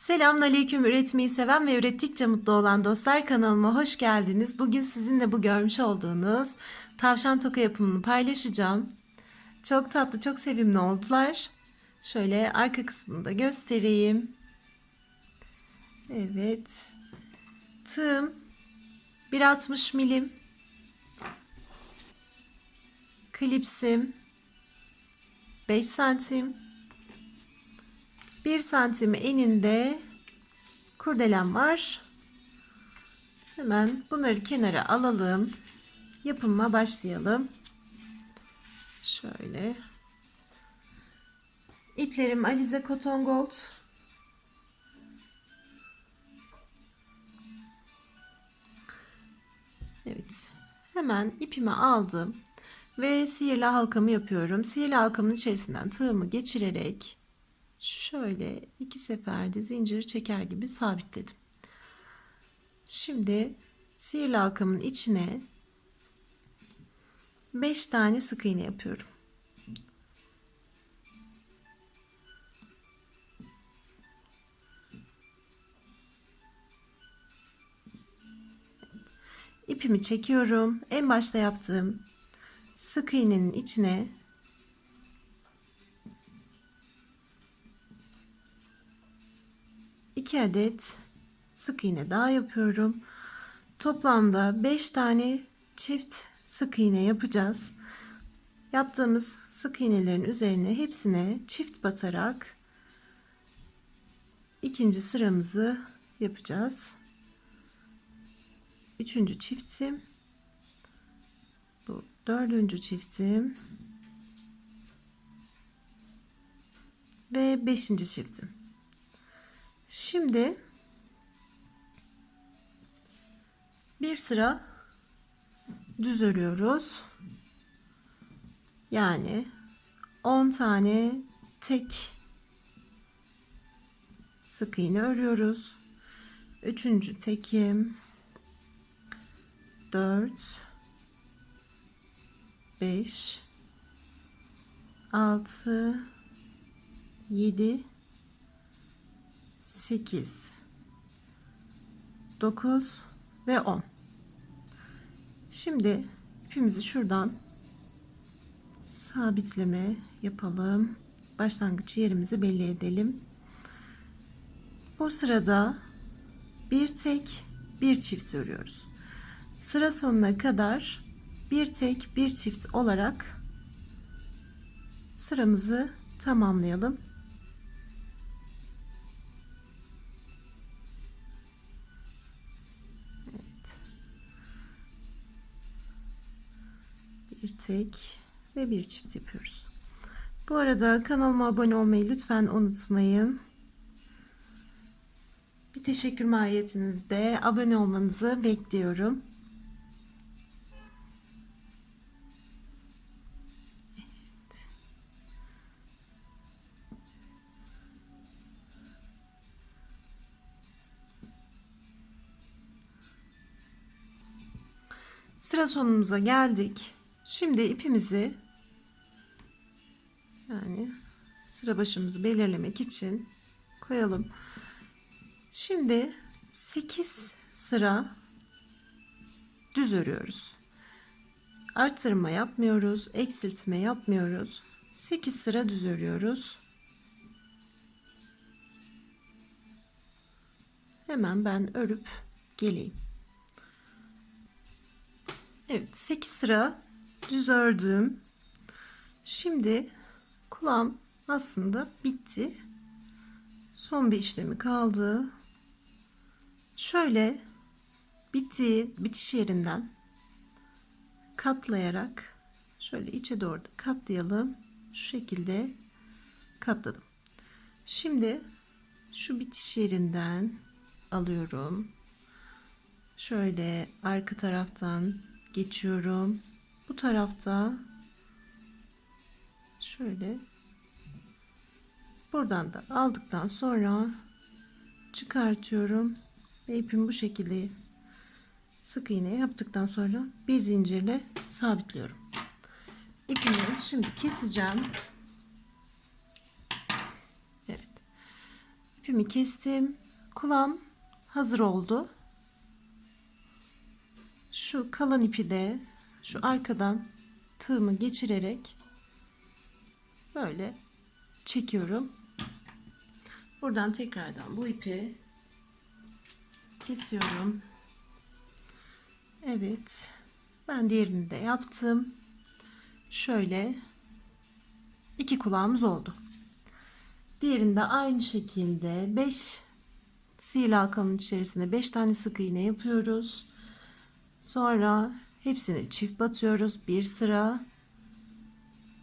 Selamünaleyküm üretmeyi seven ve ürettikçe mutlu olan dostlar kanalıma hoş geldiniz. Bugün sizinle bu görmüş olduğunuz tavşan toka yapımını paylaşacağım. Çok tatlı, çok sevimli oldular. Şöyle arka kısmını da göstereyim. Evet. Tığım 1.60 milim. Klipsim 5 santim. 1 santim eninde kurdelem var. Hemen bunları kenara alalım. Yapıma başlayalım. Şöyle. İplerim Alize Cotton Gold. Evet. Hemen ipimi aldım ve sihirli halkamı yapıyorum. Sihirli halkamın içerisinden tığımı geçirerek şöyle iki seferde zincir çeker gibi sabitledim. Şimdi sihirli halkamın içine 5 tane sık iğne yapıyorum. İpimi çekiyorum. En başta yaptığım sık iğnenin içine iki adet sık iğne daha yapıyorum. Toplamda 5 tane çift sık iğne yapacağız. Yaptığımız sık iğnelerin üzerine hepsine çift batarak ikinci sıramızı yapacağız. Üçüncü çiftim. Bu dördüncü çiftim. Ve beşinci çiftim. Şimdi bir sıra düz örüyoruz. Yani 10 tane tek sık iğne örüyoruz. Üçüncü tekim 4 5 6 7 8 9 ve 10 şimdi ipimizi şuradan sabitleme yapalım. Başlangıç yerimizi belli edelim. Bu sırada bir tek bir çift örüyoruz. Sıra sonuna kadar bir tek bir çift olarak sıramızı tamamlayalım tek ve bir çift yapıyoruz. Bu arada kanalıma abone olmayı lütfen unutmayın. Bir teşekkür mahiyetinizde abone olmanızı bekliyorum. Evet. Sıra sonumuza geldik. Şimdi ipimizi yani sıra başımızı belirlemek için koyalım. Şimdi 8 sıra düz örüyoruz. Arttırma yapmıyoruz, eksiltme yapmıyoruz. 8 sıra düz örüyoruz. Hemen ben örüp geleyim. Evet 8 sıra düz ördüm. Şimdi kulağım aslında bitti. Son bir işlemi kaldı. Şöyle bittiği bitiş yerinden katlayarak şöyle içe doğru da katlayalım. Şu şekilde katladım. Şimdi şu bitiş yerinden alıyorum. Şöyle arka taraftan geçiyorum. Bu tarafta şöyle buradan da aldıktan sonra çıkartıyorum ve ipimi bu şekilde sık iğne yaptıktan sonra bir zincirle sabitliyorum. İpimi şimdi keseceğim. Evet. İpimi kestim. Kulağım hazır oldu. Şu kalan ipi de şu arkadan tığımı geçirerek böyle çekiyorum. Buradan tekrardan bu ipi kesiyorum. Evet. Ben diğerini de yaptım. Şöyle iki kulağımız oldu. Diğerinde aynı şekilde 5 sihirli halkanın içerisine 5 tane sık iğne yapıyoruz. Sonra hepsini çift batıyoruz. Bir sıra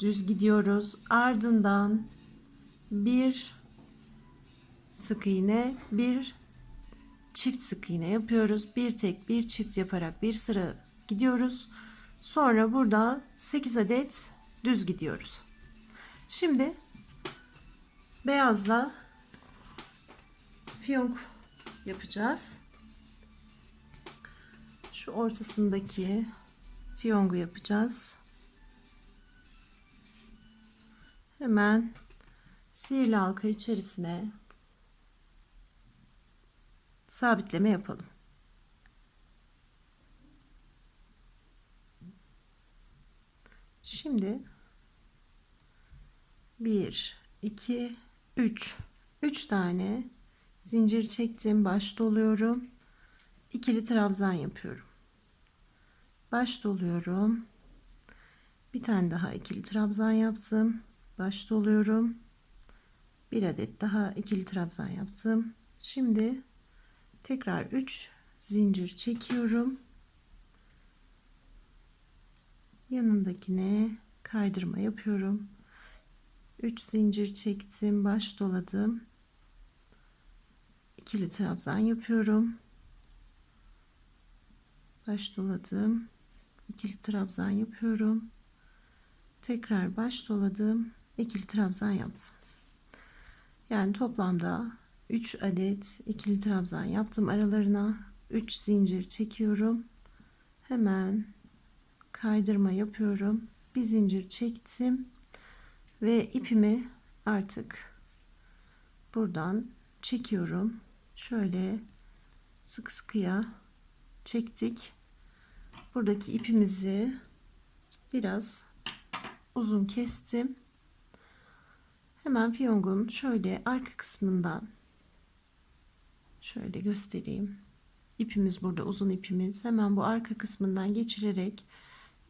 düz gidiyoruz. Ardından bir sık iğne, bir çift sık iğne yapıyoruz. Bir tek bir çift yaparak bir sıra gidiyoruz. Sonra burada 8 adet düz gidiyoruz. Şimdi beyazla fiyonk yapacağız. Şu ortasındaki fiyongu yapacağız. Hemen sihirli halka içerisine sabitleme yapalım. Şimdi 1 2 3 3 tane zincir çektim baş doluyorum ikili trabzan yapıyorum baş doluyorum. Bir tane daha ikili trabzan yaptım. Baş doluyorum. Bir adet daha ikili trabzan yaptım. Şimdi tekrar 3 zincir çekiyorum. Yanındakine kaydırma yapıyorum. 3 zincir çektim baş doladım. İkili trabzan yapıyorum. Baş doladım ikili trabzan yapıyorum. Tekrar baş doladım. İkili trabzan yaptım. Yani toplamda 3 adet ikili trabzan yaptım aralarına. 3 zincir çekiyorum. Hemen kaydırma yapıyorum. Bir zincir çektim ve ipimi artık buradan çekiyorum. Şöyle sık sıkıya çektik buradaki ipimizi biraz uzun kestim. Hemen fiyongun şöyle arka kısmından şöyle göstereyim. İpimiz burada uzun ipimiz. Hemen bu arka kısmından geçirerek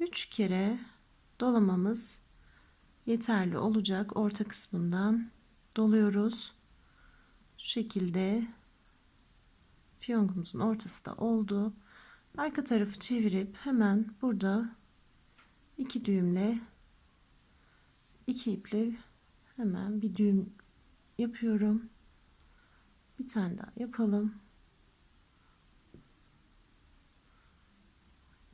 3 kere dolamamız yeterli olacak. Orta kısmından doluyoruz. Şu şekilde fiyongumuzun ortası da oldu arka tarafı çevirip hemen burada iki düğümle iki iple hemen bir düğüm yapıyorum. Bir tane daha yapalım.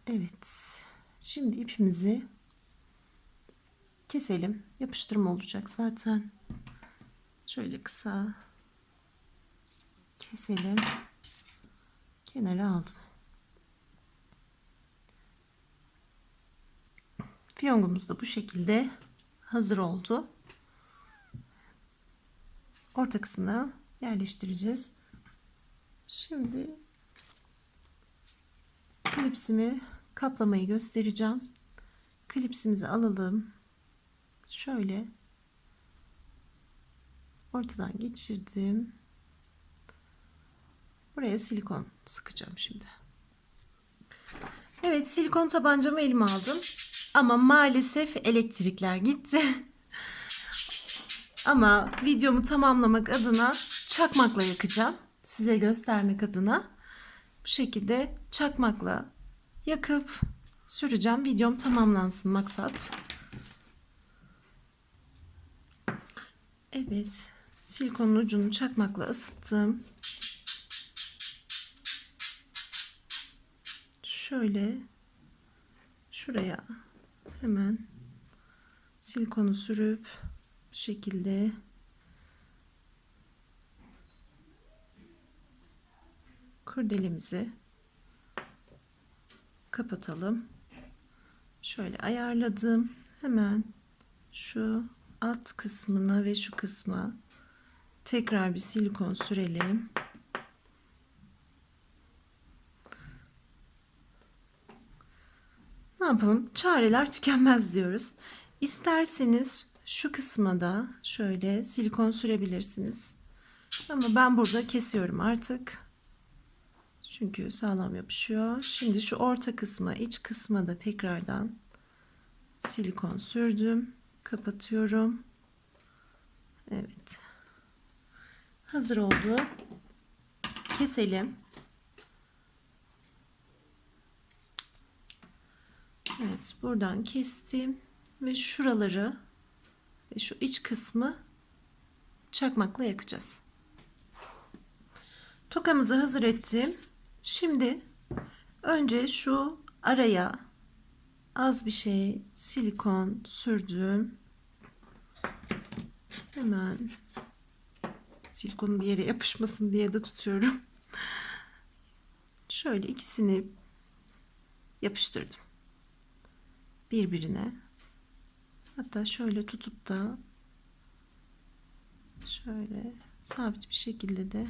Evet şimdi ipimizi keselim. Yapıştırma olacak zaten. Şöyle kısa keselim. Kenara aldım fiyongumuz da bu şekilde hazır oldu. Orta kısmına yerleştireceğiz. Şimdi klipsimi kaplamayı göstereceğim. Klipsimizi alalım. Şöyle ortadan geçirdim. Buraya silikon sıkacağım şimdi evet silikon tabancamı elime aldım. Ama maalesef elektrikler gitti. Ama videomu tamamlamak adına çakmakla yakacağım. Size göstermek adına. Bu şekilde çakmakla yakıp süreceğim. Videom tamamlansın maksat. Evet. Silikonun ucunu çakmakla ısıttım. Şöyle şuraya hemen silikonu sürüp bu şekilde kurdelemizi kapatalım. Şöyle ayarladım. Hemen şu alt kısmına ve şu kısma Tekrar bir silikon sürelim. Yapalım? Çareler tükenmez diyoruz. İsterseniz şu kısma da şöyle silikon sürebilirsiniz. Ama ben burada kesiyorum artık. Çünkü sağlam yapışıyor. Şimdi şu orta kısma, iç kısma da tekrardan silikon sürdüm. Kapatıyorum. Evet. Hazır oldu. Keselim. Evet, buradan kestim ve şuraları ve şu iç kısmı çakmakla yakacağız. Tokamızı hazır ettim. Şimdi önce şu araya az bir şey silikon sürdüm. Hemen silikonun bir yere yapışmasın diye de tutuyorum. Şöyle ikisini yapıştırdım. Birbirine. Hatta şöyle tutup da şöyle sabit bir şekilde de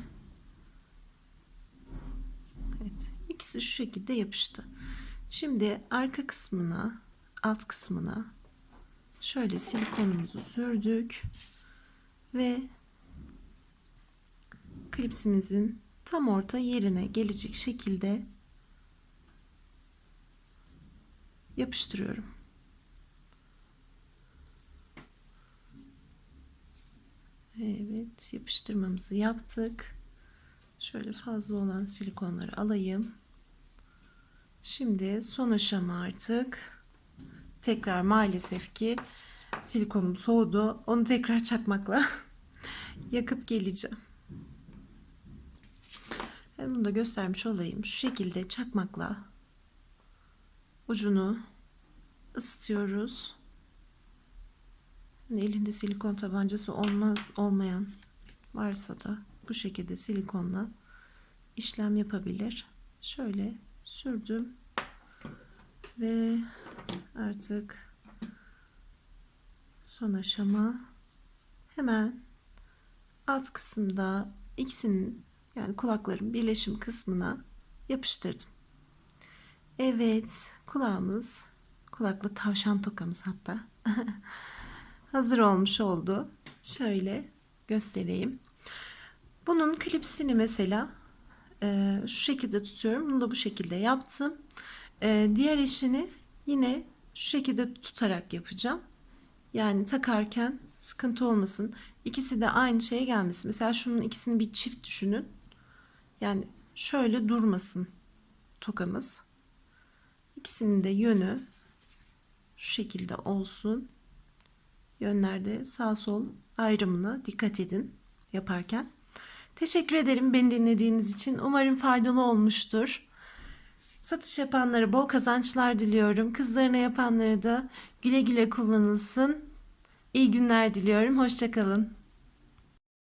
Evet, ikisi şu şekilde yapıştı. Şimdi arka kısmına, alt kısmına şöyle silikonumuzu sürdük ve klipsimizin tam orta yerine gelecek şekilde yapıştırıyorum. Evet, yapıştırmamızı yaptık. Şöyle fazla olan silikonları alayım. Şimdi son aşama artık. Tekrar maalesef ki silikonum soğudu. Onu tekrar çakmakla yakıp geleceğim. Ben bunu da göstermiş olayım. Şu şekilde çakmakla ucunu ısıtıyoruz. Elinde silikon tabancası olmaz olmayan varsa da bu şekilde silikonla işlem yapabilir. Şöyle sürdüm ve artık son aşama hemen alt kısımda ikisinin yani kulakların birleşim kısmına yapıştırdım. Evet kulağımız kulaklı tavşan tokamız hatta hazır olmuş oldu. Şöyle göstereyim. Bunun klipsini mesela e, şu şekilde tutuyorum. Bunu da bu şekilde yaptım. E, diğer işini yine şu şekilde tutarak yapacağım. Yani takarken sıkıntı olmasın. İkisi de aynı şeye gelmesin. Mesela şunun ikisini bir çift düşünün. Yani şöyle durmasın tokamız. İkisinin de yönü şu şekilde olsun. Yönlerde sağ sol ayrımına dikkat edin yaparken. Teşekkür ederim beni dinlediğiniz için. Umarım faydalı olmuştur. Satış yapanlara bol kazançlar diliyorum. Kızlarına yapanlara da güle güle kullanılsın. İyi günler diliyorum. Hoşçakalın.